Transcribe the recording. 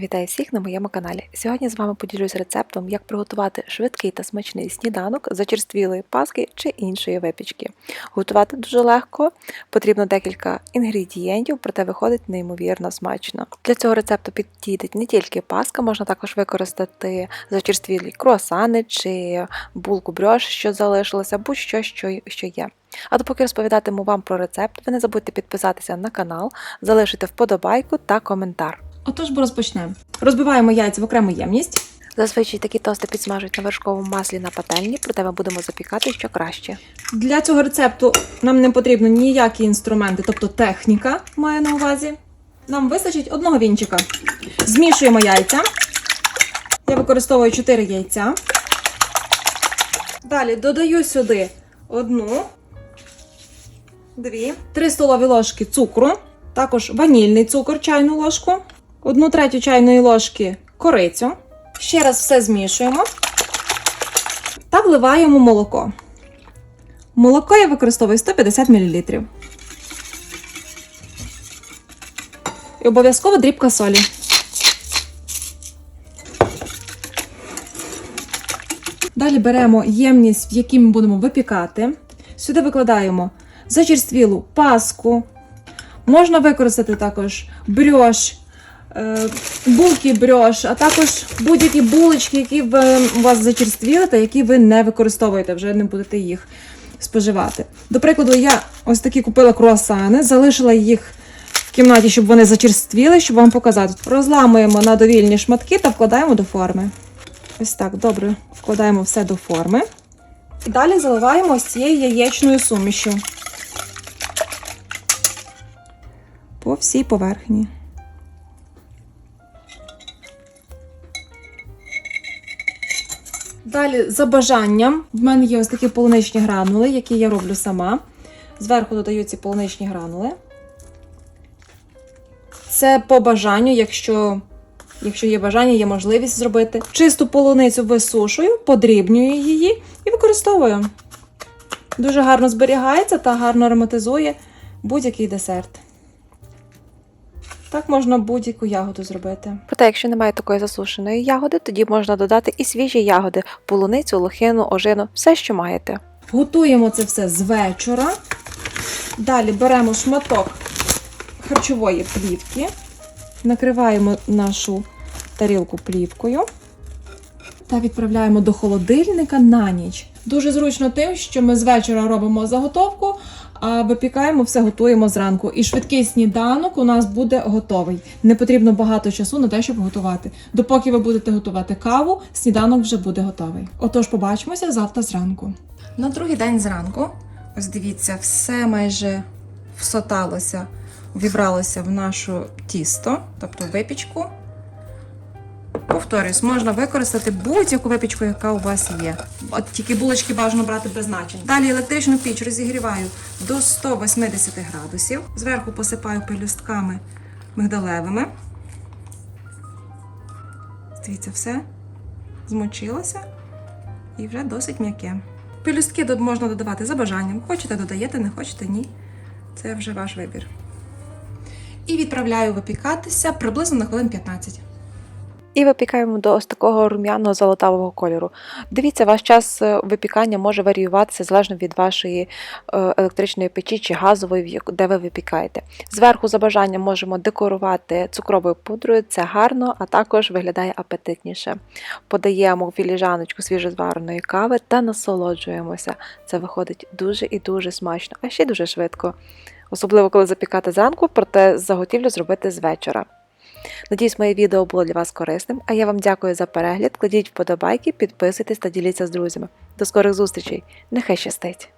Вітаю всіх на моєму каналі. Сьогодні з вами поділюсь рецептом, як приготувати швидкий та смачний сніданок з зачерствілої паски чи іншої випічки. Готувати дуже легко, потрібно декілька інгредієнтів, проте виходить неймовірно смачно. Для цього рецепту підійде не тільки паска, можна також використати зачерствілі круасани чи булку брьош, що залишилося, будь-що, що, що є. А допоки розповідатиму вам про рецепт, ви не забудьте підписатися на канал, залишити вподобайку та коментар. Отож, бо розпочнемо. Розбиваємо яйця в окрему ємність. Зазвичай такі тости підсмажують на вершковому маслі на пательні, проте ми будемо запікати що краще. Для цього рецепту нам не потрібно ніякі інструменти, тобто техніка маю на увазі. Нам вистачить одного вінчика. Змішуємо яйця. Я використовую 4 яйця. Далі додаю сюди одну, дві, три столові ложки цукру, також ванільний цукор, чайну ложку, одну третю чайної ложки корицю. Ще раз все змішуємо та вливаємо молоко. Молоко я використовую 150 мл. І обов'язково дрібка солі. Далі беремо ємність, в якій ми будемо випікати. Сюди викладаємо зачерствілу паску. Можна використати також брьош, булки брьош, а також будь-які булочки, які ви, у вас зачерствіли та які ви не використовуєте, вже не будете їх споживати. До прикладу, я ось такі купила круасани, залишила їх в кімнаті, щоб вони зачерствіли, щоб вам показати. Розламуємо на довільні шматки та вкладаємо до форми. Ось так, добре, вкладаємо все до форми. І далі заливаємо ось цією яєчною сумішю. По всій поверхні. Далі, за бажанням, в мене є ось такі полуничні гранули, які я роблю сама. Зверху додаю ці полуничні гранули. Це по бажанню, якщо, якщо є бажання, є можливість зробити. Чисту полуницю висушую, подрібнюю її і використовую. Дуже гарно зберігається та гарно ароматизує будь-який десерт. Так можна будь-яку ягоду зробити. Проте, якщо немає такої засушеної ягоди, тоді можна додати і свіжі ягоди, полуницю, лохину, ожину, все, що маєте. Готуємо це все з вечора. Далі беремо шматок харчової плівки, накриваємо нашу тарілку плівкою та відправляємо до холодильника на ніч. Дуже зручно тим, що ми з вечора робимо заготовку, випікаємо все готуємо зранку. І швидкий сніданок у нас буде готовий. Не потрібно багато часу на те, щоб готувати. Допоки ви будете готувати каву, сніданок вже буде готовий. Отож, побачимося завтра зранку. На другий день зранку, ось дивіться, все майже всоталося, вібралося в нашу тісто, тобто випічку. Повторюсь, можна використати будь-яку випічку, яка у вас є. От тільки булочки бажано брати без значень. Далі електричну піч розігріваю до 180 градусів. Зверху посипаю пелюстками мигдалевими. Дивіться, все змочилося і вже досить м'яке. Пелюстки можна додавати за бажанням. Хочете, додаєте, не хочете, ні. Це вже ваш вибір. І відправляю випікатися приблизно на хвилин 15. І випікаємо до ось такого рум'яного золотавого кольору. Дивіться, ваш час е, випікання може варіюватися залежно від вашої е, електричної печі чи газової, де ви випікаєте. Зверху за бажанням можемо декорувати цукровою пудрою, це гарно, а також виглядає апетитніше. Подаємо філіжаночку свіжозвареної кави та насолоджуємося. Це виходить дуже і дуже смачно, а ще дуже швидко. Особливо, коли запікати зранку, проте заготівлю зробити з вечора. Надіюсь, моє відео було для вас корисним, а я вам дякую за перегляд. Кладіть вподобайки, підписуйтесь та діліться з друзями. До скорих зустрічей! Нехай щастить!